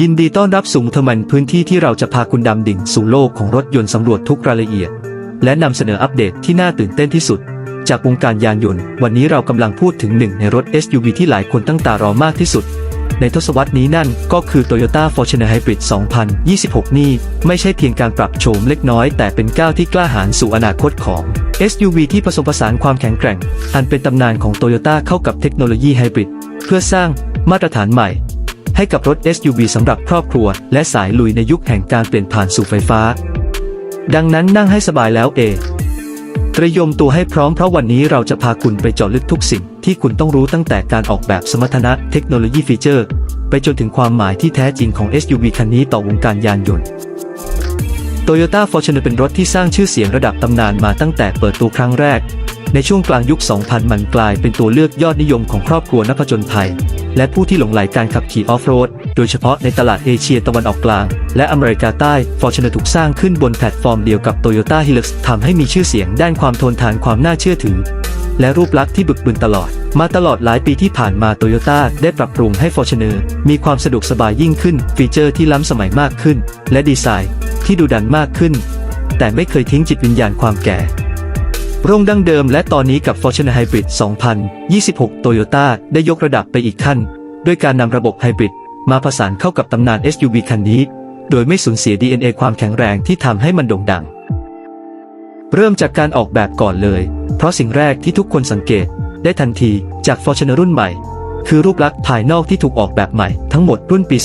ยินดีต้อนรับสู่มุทมันพื้นที่ที่เราจะพาคุณดำดิ่งสู่โลกของรถยนต์สำรวจทุกรายละเอียด และนำเสนออัปเดตที่น่าตื่นเต้นที่สุด จากวงการยานยนต์ วันนี้เรากำลังพูดถึงหนึ่งในรถ SUV ที่หลายคนตั้งตารอมากที่สุด ในทศวรรษนี้นั่นก็คือ Toyota Fortuner Hybrid 2026 นี่ ไม่ใช่เพียงการปรับโฉมเล็กน้อย แต่เป็นก้าวที่กล้าหาญสู่อนาคตของ SUV ที่ผสมผสานความแข็งแกร่ง อันเป็นตำนานของ Toyota เข้ากับเทคโนโลยีไฮบริดเพื่อสร้างมาตรฐานใหม่ ให้กับรถ SUV สำหรับครอบครัว และสายลุยในยุคแห่งการเปลี่ยนผ่านสู่ไฟฟ้า ดังนั้นนั่งให้สบายแล้วเอเตรียมตัวให้พร้อมเพราะวันนี้เราจะพาคุณไปเจาะลึกทุกสิ่ง ที่คุณต้องรู้ตั้งแต่การออกแบบสมรรถนะเทคโนโลยีฟีเจอร์ ไปจนถึงความหมายที่แท้จริงของ SUV คันนี้ต่อวงการยานยนต์ Toyota Fortuner เป็นรถที่สร้างชื่อเสียงระดับตำนานมาตั้งแต่เปิดตัวครั้งแรก ในช่วงกลางยุค 2000 มันกลายเป็นตัวเลือกยอดนิยมของครอบครัวนักผจญภัย และผู้ที่หลงใหลการขับขี่ออฟโรด โดยเฉพาะในตลาดเอเชียตะวันออกกลาง และอเมริกาใต้ Fortuner ถูกสร้างขึ้นบนแพลตฟอร์มเดียวกับ Toyota Hilux ทำให้มีชื่อเสียงด้านความทนทานความน่าเชื่อถือ และรูปลักษณ์ที่บึกบึนตลอด มาตลอดหลายปีที่ผ่านมาโตโยต้าได้ปรับปรุงให้ Fortuner มีความสะดวกสบายยิ่งขึ้น ฟีเจอร์ที่ล้ำสมัยมากขึ้น และดีไซน์ที่ดูดันมากขึ้น แต่ไม่เคยทิ้งจิตวิญญาณความแก่ โรงดั้งเดิมและตอนนี้กับ Fortune Hybrid 2026 Toyota ได้ยกระดับไปอีกขั้น ด้วยการนำระบบไฮบริดมาผสานเข้ากับตำนาน SUV คันนี้ โดยไม่สูญเสีย DNA ความแข็งแรงที่ทำให้มันโด่งดัง เริ่มจากการออกแบบก่อนเลย เพราะสิ่งแรกที่ทุกคนสังเกตได้ทันทีจาก Fortune รุ่นใหม่ คือรูปลักษณ์ภายนอกที่ถูกออกแบบใหม่ทั้งหมดรุ่นปี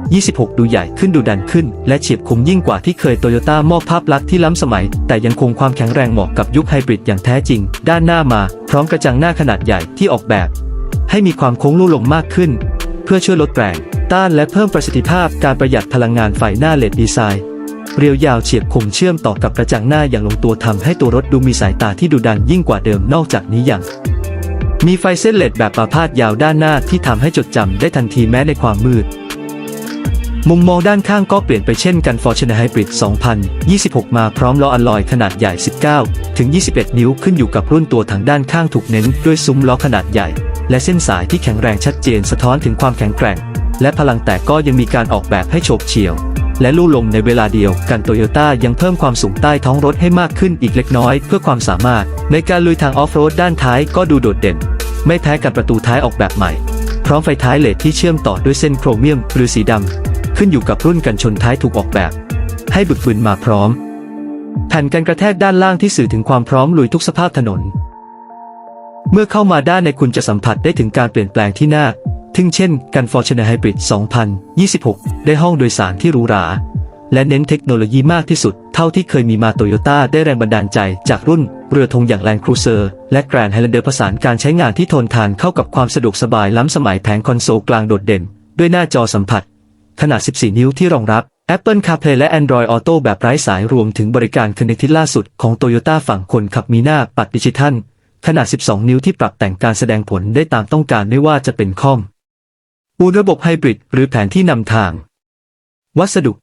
2026 ดูใหญ่ขึ้นดูดันขึ้น และเฉียบคมยิ่งกว่าที่เคยโตโยต้ามอบภาพลักษณ์ที่ล้ำสมัย แต่ยังคงความแข็งแรงเหมาะกับยุคไฮบริดอย่างแท้จริง ด้านหน้ามา พร้อมกระจังหน้าขนาดใหญ่ที่ออกแบบ ให้มีความโค้งลู่ลงมากขึ้น เพื่อช่วยลดแรงต้านและเพิ่มประสิทธิภาพการประหยัดพลังงานไฟหน้าเลดดีไซน์เรียวยาวเฉียบคมเชื่อมต่อกับกระจังหน้าอย่างลงตัวทำให้ตัวรถดูมีสายตาที่ดุดันยิ่งกว่าเดิมนอกจากนี้ยัง มีไฟเส้นเลดแบบประพาดยาวด้านหน้าที่ทำให้จดจำได้ทันทีแม้ในความมืด มุมมองด้านข้างก็เปลี่ยนไปเช่นกัน Fortuner Hybrid 2026 มาพร้อมล้ออะลอยขนาดใหญ่ 19 ถึง 21 นิ้วขึ้นอยู่กับรุ่นตัวถังด้านข้างถูกเน้นด้วยซุ้มล้อขนาดใหญ่ และเส้นสายที่แข็งแรงชัดเจนสะท้อนถึงความแข็งแกร่ง และพลังแต่ก็ยังมีการออกแบบให้โฉบเฉี่ยว และลู่ลมในเวลาเดียวกันโตโยต้ายังเพิ่มความสูงใต้ท้องรถให้มากขึ้นอีกเล็กน้อย เพื่อความสามารถ ในการลุยทางออฟโรดด้านท้ายก็ดูโดดเด่น ไม่แพ้กับประตูท้ายออกแบบใหม่ พร้อมไฟท้ายเลดที่เชื่อมต่อด้วยเส้นโครเมียมหรือสีดำ ขึ้นอยู่กับรุ่นกันชนท้ายถูกออกแบบ ให้บึกบึนมาพร้อม แผ่นกันกระแทกด้านล่างที่สื่อถึงความพร้อมลุยทุกสภาพถนน เมื่อเข้ามาด้านในคุณจะสัมผัสได้ถึงการเปลี่ยนแปลงที่น่าทึ่งเช่นกัน Fortuner Hybrid 2026 ได้ห้องโดยสารที่หรูหรา และเน้นเทคโนโลยีมากที่สุด เท่าที่เคยมีมาโตโยต้าได้แรงบันดาลใจจากรุ่นเรือธงอย่าง Land Cruiser และ Grand Highlander ผสานการใช้งานที่ทนทานเข้ากับความสะดวกสบายล้ำสมัยแผงคอนโซลกลางโดดเด่น ด้วยหน้าจอสัมผัส ขนาด 14 นิ้วที่รองรับ Apple CarPlay และ Android Auto แบบไร้สายรวมถึงบริการ Connect ล่าสุดของ Toyota ฝั่งคนขับมีหน้าปัดดิจิทัล ขนาด 12 นิ้วที่ปรับแต่งการแสดงผลได้ตามต้องการไม่ว่าจะเป็นคอมอูระบบไฮบริดหรือแผนที่นำทาง วัสดุ